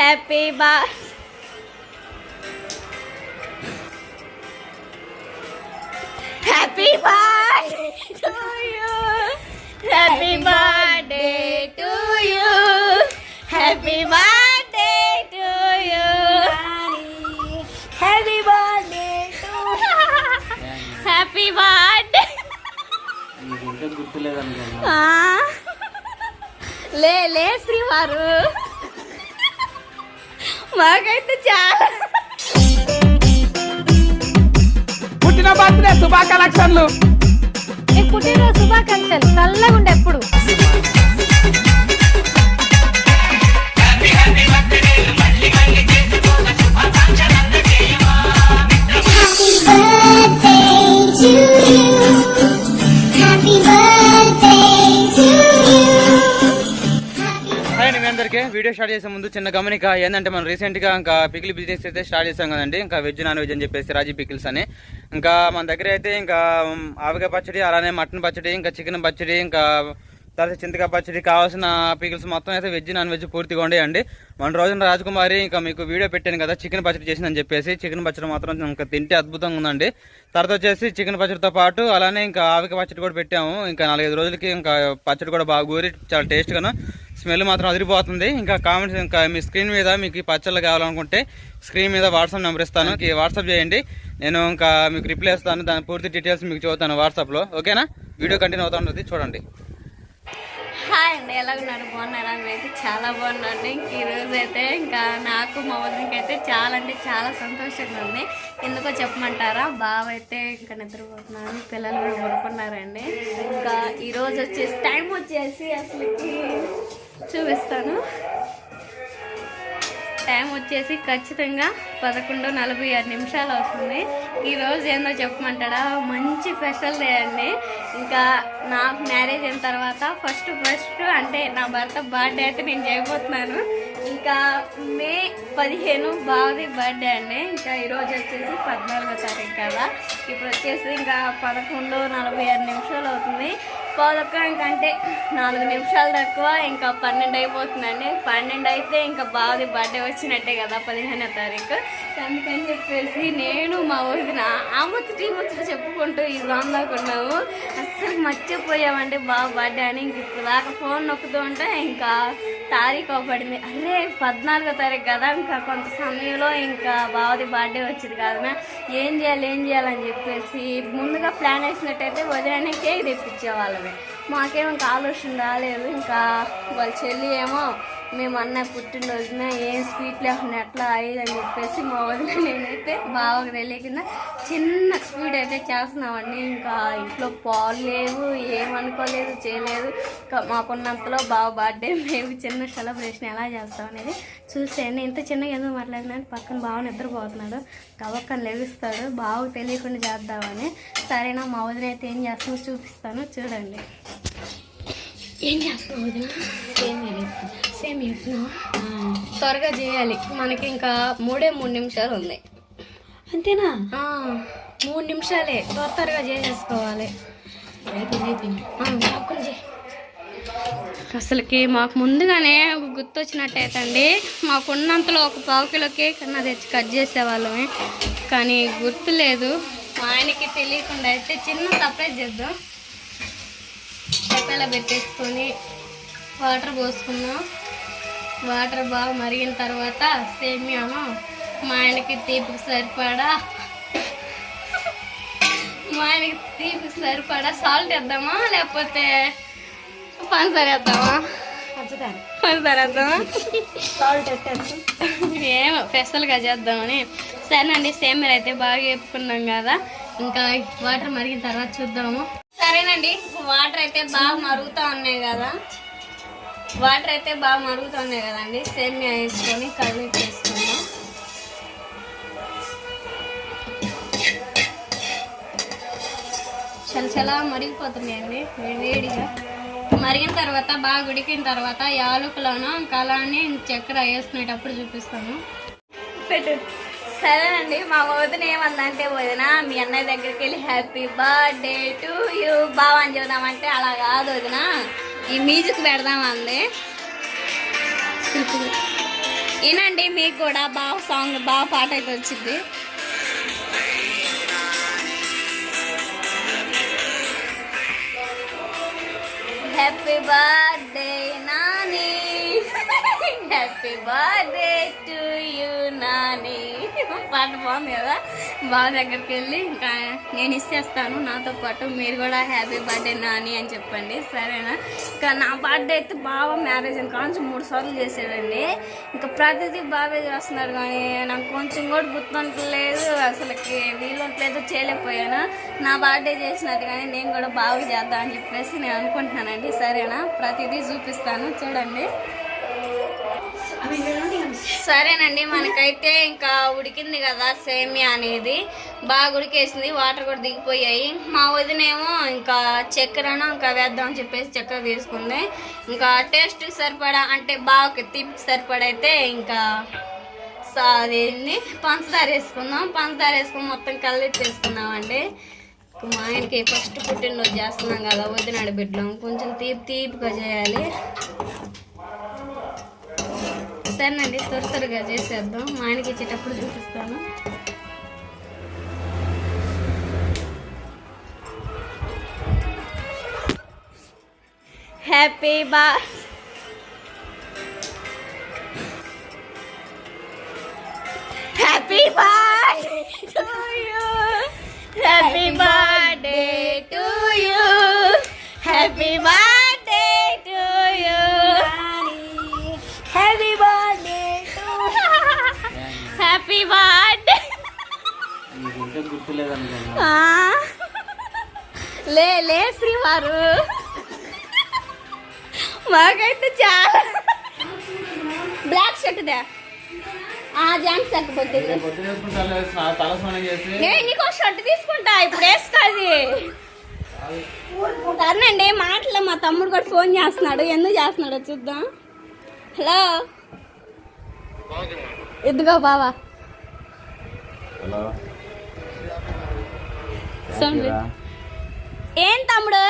Happy బా happy birthday to you happy birthday to you happy birthday to you happy birthday to happy birthday నీకు ఇంకా గుర్తులేదనుకున్నా లే లే శ్రీవారు మాకైతే చాలా. పుట్టిన బర్త్డే శుభాకాంక్షలు. పుట్టినరోజు శుభాకాంక్షలు? చల్లగా ఉండే ఎప్పుడు వీడియో స్టార్ట్ చేసే ముందు చిన్న గమనిక ఏంటంటే మనం రీసెంట్గా ఇంకా పికిల్ బిజినెస్ అయితే స్టార్ట్ చేసాం కదండి. ఇంకా వెజ్ నాన్ వెజ్ అని చెప్పేసి రాజీ పికిల్స్ అని. ఇంకా మన దగ్గర అయితే ఇంకా ఆవిక ఆవకాయ పచ్చడి అలానే మటన్ పచ్చడి ఇంకా చికెన్ పచ్చడి ఇంకా తర్వాత చింతకాయ పచ్చడి కావాల్సిన పికిల్స్ మొత్తం అయితే వెజ్ నాన్ వెజ్ పూర్తిగా ఉండేయండి. మన రోజున రాజకుమారి ఇంకా మీకు వీడియో పెట్టాను కదా చికెన్ పచ్చడి చేసిందని చెప్పేసి. చికెన్ పచ్చడి మాత్రం ఇంకా తింటే అద్భుతంగా ఉందండి. తర్వాత వచ్చేసి చికెన్ పచ్చడితో పాటు అలానే ఇంకా ఆవిక పచ్చడి కూడా పెట్టాము. ఇంకా నాలుగైదు రోజులకి ఇంకా పచ్చడి కూడా బాగా ఊరి చాలా టేస్ట్గాను స్మెల్ మాత్రం అదిరిపోతుంది. ఇంకా కామెంట్స్ ఇంకా మీ స్క్రీన్ మీద మీకు ఈ పచ్చళ్ళు కావాలనుకుంటే స్క్రీన్ మీద వాట్సాప్ నెంబర్ ఇస్తాను. ఈ వాట్సాప్ చేయండి. నేను ఇంకా మీకు రిప్లై ఇస్తాను దాని పూర్తి డీటెయిల్స్ మీకు చూస్తాను వాట్సాప్లో. ఓకేనా? వీడియో కంటిన్యూ అవుతా ఉంటుంది. చూడండి. హాయ్ అండి ఎలా ఉన్నారు? బాగున్నారా? అయితే చాలా బాగున్నాను ఇంక ఈరోజు అయితే ఇంకా నాకు మా వదినకి అయితే చాలా అంటే చాలా సంతోషంగా ఉంది. ఎందుకో చెప్పమంటారా? బావ అయితే ఇంకా నిద్రపోతున్నాను పిల్లలు కూడా పడుకున్నారండి. ఇంకా ఈరోజు వచ్చేసి టైం వచ్చేసి అసలుకి చూపిస్తాను. టైం వచ్చేసి ఖచ్చితంగా పదకొండు నలభై ఆరు నిమిషాలు అవుతుంది. ఈరోజు ఏందో చెప్పమంటాడా? మంచి స్పెషల్ డే అండి. ఇంకా నాకు మ్యారేజ్ అయిన తర్వాత ఫస్ట్ ఫస్ట్ అంటే నా భర్త బర్త్డే అయితే నేను చేయబోతున్నాను. ఇంకా మే పదిహేను బావది బర్త్డే అండి. ఇంకా ఈరోజు వచ్చేసి పద్నాలుగో తారీఖు కదా. ఇప్పుడు వచ్చేసి ఇంకా పదకొండు నలభై ఆరు నిమిషాలు అవుతుంది. పోదొక్క ఇంకంటే నాలుగు నిమిషాలు తక్కువ ఇంకా పన్నెండు అయిపోతుందండి. పన్నెండు అయితే ఇంకా బావది బర్త్డే వచ్చినట్టే కదా పదిహేనో తారీఖు. అందుకని చెప్పేసి నేను మా వదిన ఆ ముచ్చట ముచ్చట చెప్పుకుంటూ ఈ దాకా ఉన్నాము. అస్సలు మర్చిపోయామండి బావ బర్త్డే అని. ఇంక ఇప్పుడు దాకా ఫోన్ నొక్కుతూ ఉంటే ఇంకా తారీఖు పడింది అరే పద్నాలుగో తారీఖు కదా. ఇంకా కొంత సమయంలో ఇంకా బావది బర్త్డే వచ్చింది కాదనా ఏం చేయాలి ఏం చేయాలని చెప్పేసి ముందుగా ప్లాన్ వేసినట్టయితే వదిలేనే కేక్ తెప్పించేవాళ్ళం. మాకేమో ఇంకా ఆలోచన రాలేదు. ఇంకా వాళ్ళ చెల్లి ఏమో మేము అన్న పుట్టినరోజున ఏం స్వీట్ లేకుండా ఎట్లా అయ్యేదని చెప్పేసి మా వదిన నేనైతే బాగా తెలియకుండా చిన్న స్వీట్ అయితే చేస్తున్నామండి. ఇంకా ఇంట్లో పాలు లేవు ఏమనుకోలేదు చేయలేదు. ఇంకా మాకున్నంతలో బాగా బర్త్డే మేము చిన్న సెలబ్రేషన్ ఎలా చేస్తాం అనేది చూసేయండి. ఇంత చిన్నగా ఏదో మాట్లాడినా పక్కన బాగా నిద్రపోతున్నాడు. కవక్కని లెగిస్తాడు బాగా తెలియకుండా చేద్దామని. సరేనా మా వదిన అయితే ఏం చేస్తామో చూపిస్తాను. చూడండి. ఏం చేస్తాం వదిన? త్వరగా చేయాలి. మనకి ఇంకా మూడే మూడు నిమిషాలు ఉంది. అంతేనా? ఆ, మూడు నిమిషాలే. త్వర త్వరగా చేసేసుకోవాలి. అసలుకి మాకు ముందుగానే గుర్తొచ్చినట్టయితండి. మాకున్నంతలో ఒక పావు కిలో కేక్ అన్న తెచ్చి కట్ చేసేవాళ్ళమే. కానీ గుర్తులేదు. మా ఆయనకి తెలియకుండా అయితే చిన్న సర్ప్రైజ్ చేద్దాం. చెప్పేలా పెట్టేసుకొని వాటర్ పోసుకున్నాం వాటర్ బాగా మరిగిన తర్వాత సేమియాను మా ఆయనకి తీపికి సరిపడా మా ఆయనకి తీపికి సరిపడా సాల్ట్ వేద్దామా లేకపోతే పంచదార వేద్దామా? పంచదార. వేద్దామా? సాల్ట్ ఏమో స్పెషల్గా చేద్దామని. సరేనండి సేమియా అయితే బాగా వేపుకున్నాం కదా. ఇంకా వాటర్ మరిగిన తర్వాత చూద్దాము. సరేనండి వాటర్ అయితే బాగా మరుగుతూ ఉన్నాయి కదా. వాటర్ అయితే బాగా మరుగుతున్నాయి కదండి. సేమియా వేసుకొని కర్రీ చేసుకున్నాం చాలా చాలా మరిగిపోతున్నాయండి. వేడిగా. మరిగిన తర్వాత బాగా ఉడికిన తర్వాత యాలకులను ఇంకా అలానే చక్కెర వేసుకునేటప్పుడు చూపిస్తాను. పెట్టు. సరేనండి మా వదిన ఏమందంటే వదిన మీ అన్నయ్య దగ్గరికి వెళ్ళి హ్యాపీ బర్త్డే టు యూ. బావా అని అలా కాదు వదిన. ఈ మ్యూజిక్ పెడదామంది ఏనండి మీకు కూడా బాగా సాంగ్ బాగా పాట అయితే వచ్చింది. Happy birthday Nani happy birthday to you నా పాట బాగుంది కదా? బావ దగ్గరికి వెళ్ళి ఇంకా నేను ఇచ్చేస్తాను. నాతో పాటు మీరు కూడా హ్యాపీ బర్త్డే నాని అని చెప్పండి. సరేనా? ఇంకా నా బర్త్డే అయితే బాగా మ్యారేజ్ కొంచెం మూడు సార్లు చేసాడండి ఇంకా ప్రతిదీ బాగా చేస్తున్నాడు కానీ నాకు కొంచెం కూడా గుర్తుంటలేదు. అసలుకి వీలుంటలేదు చేయలేకపోయాను. నా బర్త్డే చేసినట్టు కానీ నేను కూడా బాగా చేద్దాం అని చెప్పేసి నేను అనుకుంటున్నానండి. సరేనా? ప్రతిదీ చూపిస్తాను. చూడండి. సరేనండి మనకైతే ఇంకా ఉడికింది కదా సేమియా అనేది. బాగా ఉడికేసింది వాటర్ కూడా దిగిపోయాయి. మా వదినేమో ఇంకా చక్కెరను ఇంకా వేద్దాం అని చెప్పేసి చక్కెర తీసుకుంది. ఇంకా టేస్ట్ సరిపడా అంటే బాగా తిప్పి సరిపడైతే అయితే ఇంకా సా- అదేంది? పంచదార వేసుకుందాం. పంచదార వేసుకుని మొత్తం కలిపి అండి మా ఆయనకి ఫస్ట్ పుట్టినరోజు చేస్తున్నాం కదా వదినాడు బిడ్డలం. కొంచెం తీపి తీపిగా చేయాలి. సరేనండి త్వర త్వరగా చేసేద్దాం. మా ఆయనకి ఇచ్చేటప్పుడు చూపిస్తాను. హ్యాపీ బా happy birthday to you. Happy birthday to you. Happy birthday లే లే శ్రీవారు. మాకైతే చాలా. బ్లాక్ షర్ట్ దే. ఆ జాన్స్ నేను నీకు షర్ట్ తీసుకుంటా ఇప్పుడు వేసుకోది సరేనండి మాటలు మా తమ్ముడు కూడా ఫోన్ చేస్తున్నాడు. ఎందుకు చేస్తున్నాడో చూద్దాం. హలో. ఇదిగో బావా. హలో. సౌండ్ ఏం తమ్ముడు?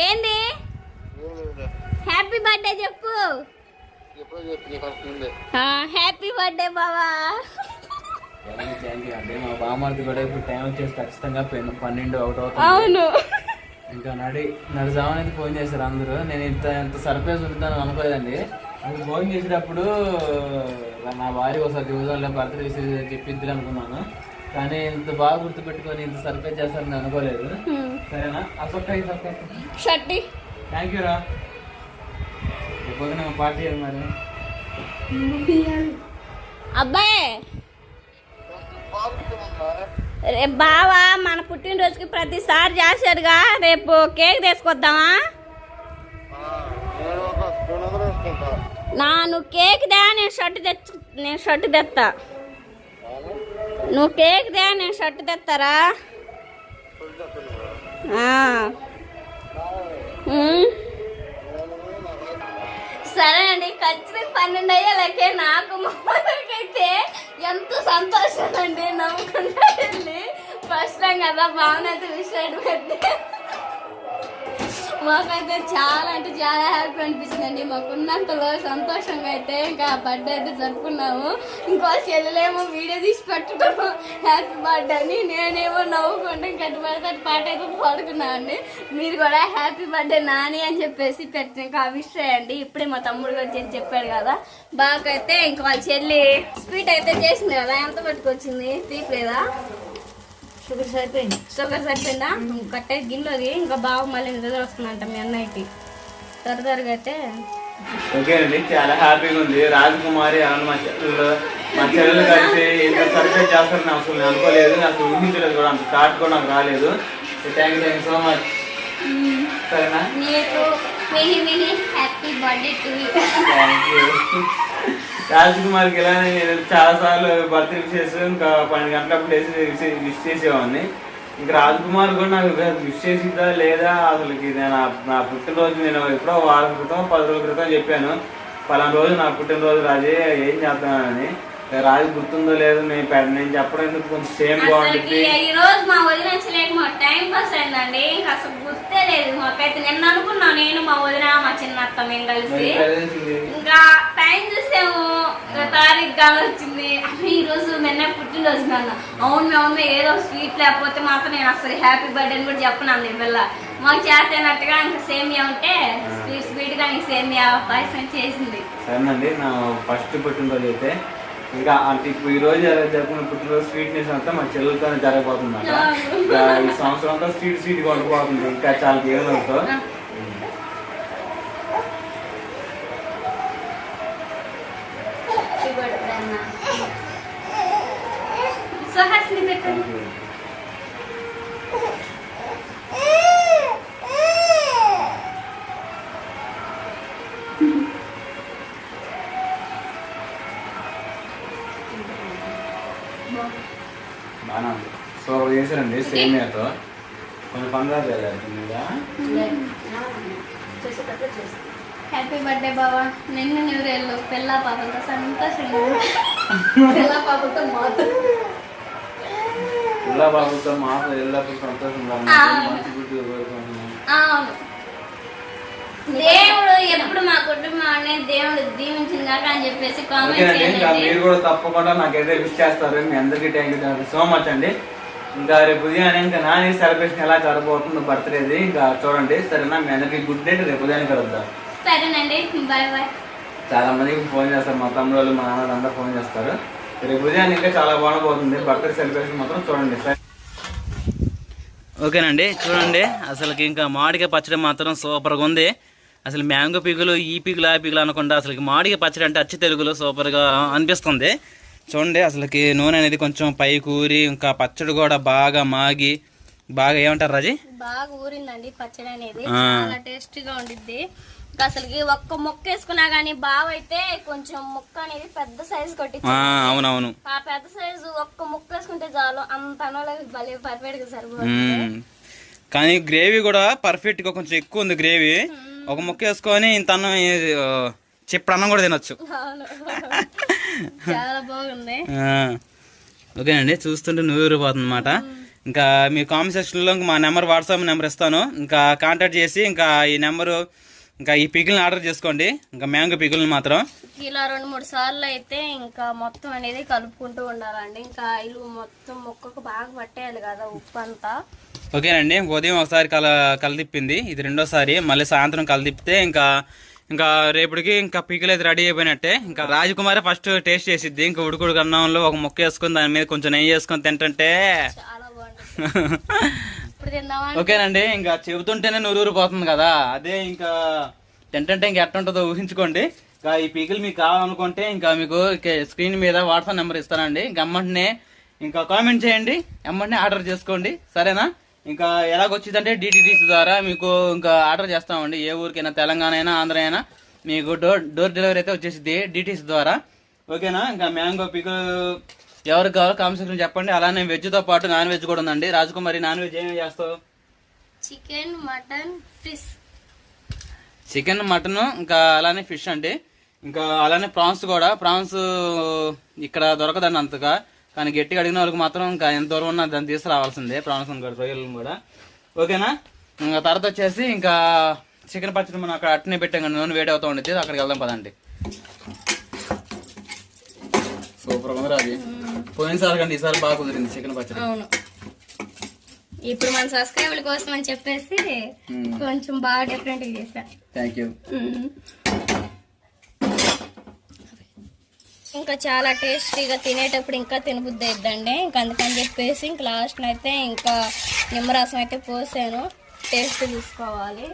ఏంది? హ్యాపీ బర్త్డే చెప్పు. హ్యాపీ బర్త్డే బావా. మా బామ్మర్ది కూడా ఇప్పుడు టైం వచ్చేసి ఖచ్చితంగా పెన్- పన్నెండు ఒకటి అవుతుంది. అవును. ఇంకా నడి నడిజామని ఫోన్ చేశారు అందరూ. నేను ఇంత ఇంత సర్ప్రైజ్ ఉంటాను అనుకోలేదండి అప్పుడు ఫోన్ చేసేటప్పుడు నా భార్య ఒకసారి చూసాను బర్త్డే చెప్పిద్ది అనుకున్నాను కానీ ఇంత బాగా గుర్తుపెట్టుకొని ఇంత సర్ప్రైజ్ చేస్తారని అనుకోలేదు. సరేనా? అసొక్క సొక్క షర్ట్. థ్యాంక్ యూ రా. పొద్దున పార్టీ మరి. అబ్బాయి. రేపు బావా మన పుట్టినరోజుకి ప్రతిసారి చేశాడుగా. రేపు కేక్ తీసుకొద్దామా? నా నువ్వు కేక్ దా నేను షర్ట్ తెచ్చు నేను షర్ట్ తెస్తా నువ్వు కేక్ దే నేను షర్ట్ తెస్తారా సరే అండి ఖచ్చితంగా పన్నెండు అయ్యేలాకే నాకు మామూలుకైతే ఎంతో సంతోషం అండి నవ్వుకుంటా వెళ్ళి. ఫస్ట్ టైం కదా బాగున్నది విషయం పెట్టి మాకైతే చాలా అంటే చాలా హ్యాపీ అనిపించిందండి. మాకున్నంతలో సంతోషంగా అయితే ఇంకా బర్త్డే అయితే జరుపుకున్నాము. ఇంకో చెల్లెలేమో వీడియో తీసి పెట్టుకున్నాము. హ్యాపీ బర్త్డే అని నేనేమో నవ్వుకుంటే గట్టి పడితే పాట అయితే పాడుకున్నామండి మీరు కూడా హ్యాపీ బర్త్డే నాని అని చెప్పేసి పెట్టి ఇంకా విష్ చేయండి. ఇప్పుడే మా తమ్ముడు కూడా చేసి చెప్పాడు కదా. బాగా అయితే ఇంకా వాళ్ళ చెల్లి స్వీట్ అయితే చేసింది కదా. ఎంత పట్టుకొచ్చింది తీపలేదా షుగర్ సరిపోయింది. షుగర్ సరిపోయిందా? కట్టే గిన్నెలోది ఇంకా బాగా మళ్ళీ నిద్ర వస్తుందంట మీ అన్నయ్యకి. త్వర త్వరగా అయితే ఓకే అండి చాలా హ్యాపీగా ఉంది. రాజకుమారి మా చెల్లెలు మా చెల్లెలు కలిసి ఇంత సర్ప్రైజ్ చేస్తారని అసలు నేను అనుకోలేదు. నాకు ఊహించలేదు కూడా అంత థాట్ కూడా నాకు రాలేదు. థ్యాంక్ యూ సో మచ్ సరేనా? Happy birthday to you. Thank you రాజకుమార్కి ఇలా నేను చాలా సార్లు బర్త్డే విషెస్ ఇంకా పన్నెండు గంటలప్పుడు వేసి విష్ చేసేవాడిని. ఇంకా రాజకుమార్ కూడా నాకు విష్ చేసిద్దా లేదా అసలుకి నేను నా- నా పుట్టినరోజు నేను ఎప్పుడో వారం క్రితం పది రోజుల క్రితం చెప్పాను. పలానా రోజు నా పుట్టినరోజు రాజే ఏం చేస్తానని రాజు గుర్తుందో లేదో నేను పెడ నేను చెప్పడం ఎందుకు కొంచెం సేమ్ బాగుంటుంది ఈ రోజు మా వదిన లేక మా టైం పాస్ అయిందండి. ఇంకా అసలు గుర్తే లేదు. మాకైతే నిన్న అనుకున్నా నేను మా వదిన మా చిన్న అత్త మేము కలిసి ఇంకా టైం చూసాము. తారీఖు గాలి వచ్చింది. అమ్మ ఈ రోజు నిన్న పుట్టినరోజు నాన్న. అవును మీ అవును ఏదో స్వీట్ లేకపోతే మాత్రం నేను అసలు హ్యాపీ బర్త్డే అని కూడా చెప్పను ఈ పిల్ల మాకు చేతనట్టుగా ఇంకా సేమియా ఉంటే స్వీట్ స్వీట్గా నీకు సేమియా పాయసం చేసింది. సరేనండి నా ఫస్ట్ పుట్టినరోజు అయితే ఇంకా అంటే ఇప్పుడు ఈ రోజు జరుపుకున్న పుట్టినరోజు స్వీట్నెస్ అంతా మా చెల్లెలతోనే జరగబోతుంది ఇంకా ఈ సంవత్సరం అంతా స్వీట్ స్వీట్ కొనుక్కోబోతుంది ఇంకా చాలా దేవులతో పెట్టండి. సేమియాతో కొన్ని పందాలు చేయాలి మీద హ్యాపీ బర్త్డే బాబా నిన్ను నూరేళ్ళు. పిల్ల పాపలతో సంతోషంగా. పిల్ల బాబుతో మాతో. ఎల్లప్పుడు సంతోషంగా. అవును. దేవుడు ఎప్పుడు మా కుటుంబాన్ని దేవుడు దీవించింది కాక అని చెప్పేసి కామెంట్ చేయండి. మీరు కూడా తప్పకుండా నాకైతే విష్ చేస్తారు మీ అందరికీ థ్యాంక్ యూ సో మచ్ అండి. ఇంకా రేపు ఉదయాన్నే ఇంకా నాని సెలబ్రేషన్ ఎలా జరగబోతుందో బర్త్డేది ఇంకా చూడండి. సరేనా? మీ అందరికీ గుడ్ డే రేపు ఉదయాన్నే కలుద్దాం. సరేనండి. Bye bye. చాలా మందికి ఫోన్ చేస్తారు. మా తమ్ముడు వాళ్ళు మా నాన్న అందరూ ఫోన్ చేస్తారు. రేపు ఉదయాన్నే ఇంకా చాలా బాగుండబోతుంది. బర్త్డే సెలబ్రేషన్ మాత్రం చూడండి. సరే. ఓకేనండి. చూడండి. అసలుకి ఇంకా మామిడికాయ పచ్చడి మాత్రం సూపర్గా ఉంది. అసలు మ్యాంగో పీకులు ఈ పీకులు ఆ పీకులు అనకుండా అసలు మామిడికాయ పచ్చడి అంటే అచ్చి తెలుగులో సూపర్గా అనిపిస్తుంది. చూడండి అసలుకి నూనె అనేది కొంచెం పై కూరి ఇంకా పచ్చడి కూడా బాగా మాగి బాగా ఏమంటారు రాజీ? బాగా ఊరిందండి పచ్చడి అనేది. చాలా టేస్టీగా ఉండిద్ది. అసలుకి ఒక్క మొక్క వేసుకున్నా గానీ బావ అయితే కొంచెం ముక్క అనేది పెద్ద సైజు కొట్టి ఆ, అవునవును. ఆ పెద్ద సైజు ఒక్క ముక్క వేసుకుంటే చాలు అంత అనోళ్ళకి భలే పర్ఫెక్ట్గా సరిపోతుంది. కానీ గ్రేవీ కూడా పర్ఫెక్ట్గా కొంచెం ఎక్కువ ఉంది గ్రేవీ. ఒక ముక్క వేసుకొని ఇంత అన్నం చిప్పుడు అన్నం కూడా తినొచ్చు. చాలా బాగుంది. ఓకేనండి చూస్తుంటే నూరిపోతుంది అనమాట ఇంకా మీ కామెంట్ సెక్షన్లో మా నెంబర్ వాట్సాప్ నెంబర్ ఇస్తాను. ఇంకా కాంటాక్ట్ చేసి ఇంకా ఈ నెంబరు ఇంకా ఈ పికిల్ని ఆర్డర్ చేసుకోండి. ఇంకా మ్యాంగో పికిల్ని మాత్రం. ఇలా రెండు మూడు సార్లు అయితే ఇంకా మొత్తం అనేది కలుపుకుంటూ ఉండాలండి. ఇంకా ఇల్లు మొత్తం మొక్కకు బాగా పట్టేయాలి కదా ఉప్పు అంతా ఓకేనండి ఉదయం ఒకసారి కల కలదిప్పింది. ఇది రెండోసారి. మళ్ళీ సాయంత్రం కలదిప్పితే ఇంకా ఇంకా రేపటికి ఇంకా పికిల్ అయితే రెడీ అయిపోయినట్టే. ఇంకా రాజకుమారి ఫస్ట్ టేస్ట్ చేసిద్ది. ఇంకా ఉడుకుడు అన్నంలో ఒక ముక్క వేసుకొని దాని మీద కొంచెం నెయ్యి వేసుకొని తిందామా ఓకేనండి ఇంకా చెబుతుంటేనే నూరూరు పోతుంది కదా. అదే ఇంకా తింటుంటే ఇంకా ఎట్ట ఉంటుందో ఊహించుకోండి. ఇంకా ఈ పీకిల్ మీకు కావాలనుకుంటే ఇంకా మీకు స్క్రీన్ మీద వాట్సాప్ నెంబర్ ఇస్తానండి. ఇంకా అమ్మంటనే ఇంకా కామెంట్ చేయండి. అమ్మంటనే ఆర్డర్ చేసుకోండి. సరేనా? ఇంకా ఎలాగొచ్చిందంటే డిటిడిసి ద్వారా మీకు ఇంకా ఆర్డర్ చేస్తామండి. ఏ ఊరికైనా తెలంగాణ అయినా ఆంధ్ర అయినా మీకు డోర్ డోర్ డెలివరీ అయితే వచ్చేసింది డిటిసి ద్వారా. ఓకేనా? ఇంకా మ్యాంగో పికల్ ఎవరికి కావాలో కామెంట్ సెక్షన్ చెప్పండి. అలానే వెజ్తో పాటు నాన్ వెజ్ కూడా ఉందండి. రాజకుమారి నాన్ వెజ్ ఏమేమి చేస్తావు? Chicken mutton fish chicken mutton ఇంకా అలానే ఫిష్ అండి. ఇంకా అలానే ప్రాన్స్ కూడా. ప్రాన్స్ ఇక్కడ దొరకదండి అంతగా. కానీ గట్టిగా అడిగిన వాళ్ళకి మాత్రం ఇంకా ఎంత దూరం ఉన్నా దాన్ని తీసుకురావాల్సిందే. ప్రాన్స్ కూడా రొయ్యలను కూడా. ఓకేనా? ఇంకా తర్వాత వచ్చేసి ఇంకా చికెన్ పచ్చడి మనం అక్కడ అట్నే పెట్టాం కానీ నూనె వేడి అవుతూ ఉండేది అక్కడికి వెళ్దాం పదండి. సూపర్ ఉంది అది పోయినసారి కంటే ఈసారి బాగా కుదిరింది చికెన్ పచ్చడి. అవును. ఇప్పుడు మన సబ్స్క్రైబర్ల కోసం అని చెప్పేసి కొంచెం బాగా డిఫరెంట్ చేశా. థ్యాంక్ యూ ఇంకా చాలా టేస్టీగా తినేటప్పుడు ఇంకా తినబుద్ది అయిద్దండి ఇంకా అందుకని చెప్పేసి ఇంక లాస్ట్ అయితే ఇంకా నిమ్మరసం అయితే పోసాను. టేస్ట్ చూసుకోవాలి.